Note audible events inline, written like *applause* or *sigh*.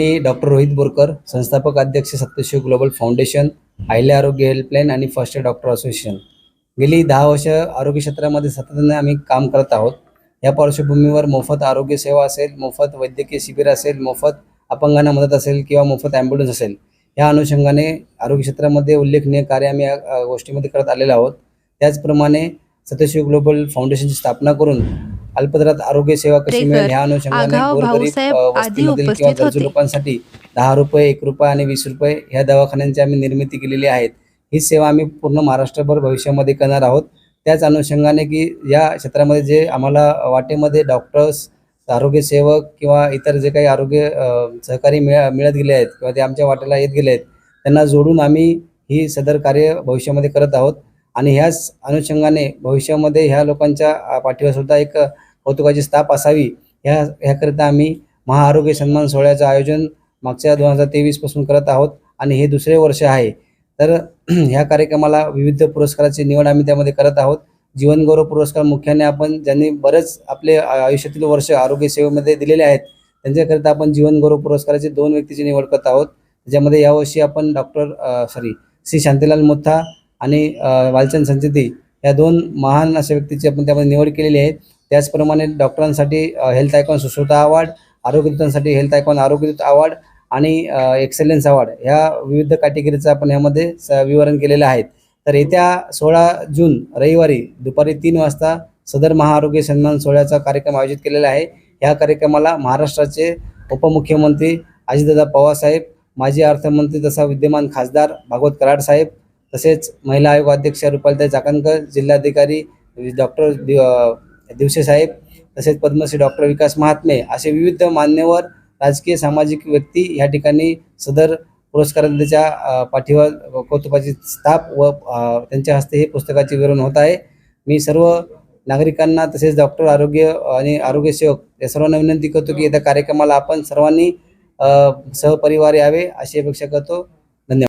मी doctor Rohit Borkar संस्थापक अध्यक्ष सत्यशिव global foundation आहिले आरोग्य हेल्पलाईन आणि फर्स्ट एड डॉक्टर असोसिएशन. गेली दहा वर्ष आरोग्य क्षेत्रामध्ये सातत्याने आम्ही काम करत आहोत. या पार्श्वभूमीवर मोफत आरोग्य सेवा असेल मोफत वैद्यकीय शिबिर असेल मोफत अपंगांना मदत असेल किंवा मोफत ॲम्ब्युलन्स असेल या अनुषंगाने आरोग्य क्षेत्रामध्ये उल्लेखनीय कार्य आम्ही या गोष्टीमध्ये करत आलेलो आहोत. त्याचप्रमाणे सत्यशिव ग्लोबल फाउंडेशनची स्थापना करून अल्पदरात आरोग्य सेवा कशी मिळेल ह्या अनुषंगाने. लोकांसाठी दहा रुपये एक रुपये आणि वीस रुपये ह्या दवाखान्यांची आम्ही निर्मिती केलेली आहेत. ही सेवा आम्ही पूर्ण महाराष्ट्रभर भविष्यामध्ये करणार आहोत. त्याच अनुषंगाने की या क्षेत्रामध्ये जे आम्हाला वाटेमध्ये डॉक्टर्स आरोग्य सेवक किंवा इतर जे काही आरोग्य सहकारी मिळ मिळत गेले आहेत किंवा ते आमच्या वाटेला येत गेले आहेत त्यांना जोडून आम्ही ही सदर कार्य भविष्यामध्ये करत आहोत. आणि ह्याच अनुषंगाने भविष्यामध्ये ह्या लोकांच्या पाठीवर सुद्धा एक कौतुकाची स्थाप असावी. ह्या ह्याकरिता आम्ही महाआरोग्य सन्मान सोहळ्याचं आयोजन मागच्या दोन हजार तेवीसपासून करत आहोत आणि हे दुसरे वर्ष आहे. तर *clears throat* ह्या कार्यक्रमाला विविध पुरस्काराची निवड आम्ही त्यामध्ये करत आहोत. जीवनगौरव पुरस्कार मुख्याने आपण ज्यांनी बरेच आपले आयुष्यातील वर्ष आरोग्य सेवेमध्ये दिलेले आहेत त्यांच्याकरिता आपण जीवनगौरव पुरस्काराची दोन व्यक्तीची निवड करत आहोत. त्याच्यामध्ये यावर्षी आपण डॉक्टर सॉरी श्री शांतीलाल मोथा आणि वालचंद संचेती या दोन महान अशा व्यक्तीची आपण त्यामध्ये निवड केलेली आहे. त्याचप्रमाणे डॉक्टरांसाठी हेल्थ आयकॉन सुश्रुता अवॉर्ड आरोग्यदूतांसाठी हेल्थ आयकॉन आरोग्यदूत अवॉर्ड आणि एक्सलन्स अवॉर्ड ह्या विविध कॅटेगरीचं आपण ह्यामध्ये स- विवरण केलेलं आहे. तर येत्या सोळा जून रविवारी दुपारी तीन वाजता सदर महाआरोग्य सन्मान सोहळ्याचा कार्यक्रम आयोजित केलेला आहे. या कार्यक्रमाला महाराष्ट्राचे उपमुख्यमंत्री अजितदादा पवारसाहेब माजी अर्थमंत्री तसा विद्यमान खासदार भागवत कराड साहेब तसेच महिला आयोग अध्यक्ष रुपालताई चाकणकर जिल्हाधिकारी डॉक्टर दिवसे साहेब तसेच पद्मश्री डॉक्टर विकास महात्मे असे विविध मान्यवर राजकीय सामाजिक व्यक्ती या ठिकाणी सदर पुरस्कारांच्या पाठीवर कौतुकाची स्थाप व त्यांच्या हस्ते हे पुस्तकाचे विवरण होत आहे. मी सर्व नागरिकांना तसेच डॉक्टर आरोग्य आणि आरोग्य सेवक या सर्वांना विनंती करतो की येत्या कार्यक्रमाला आपण सर्वांनी सहपरिवार यावे अशी अपेक्षा करतो.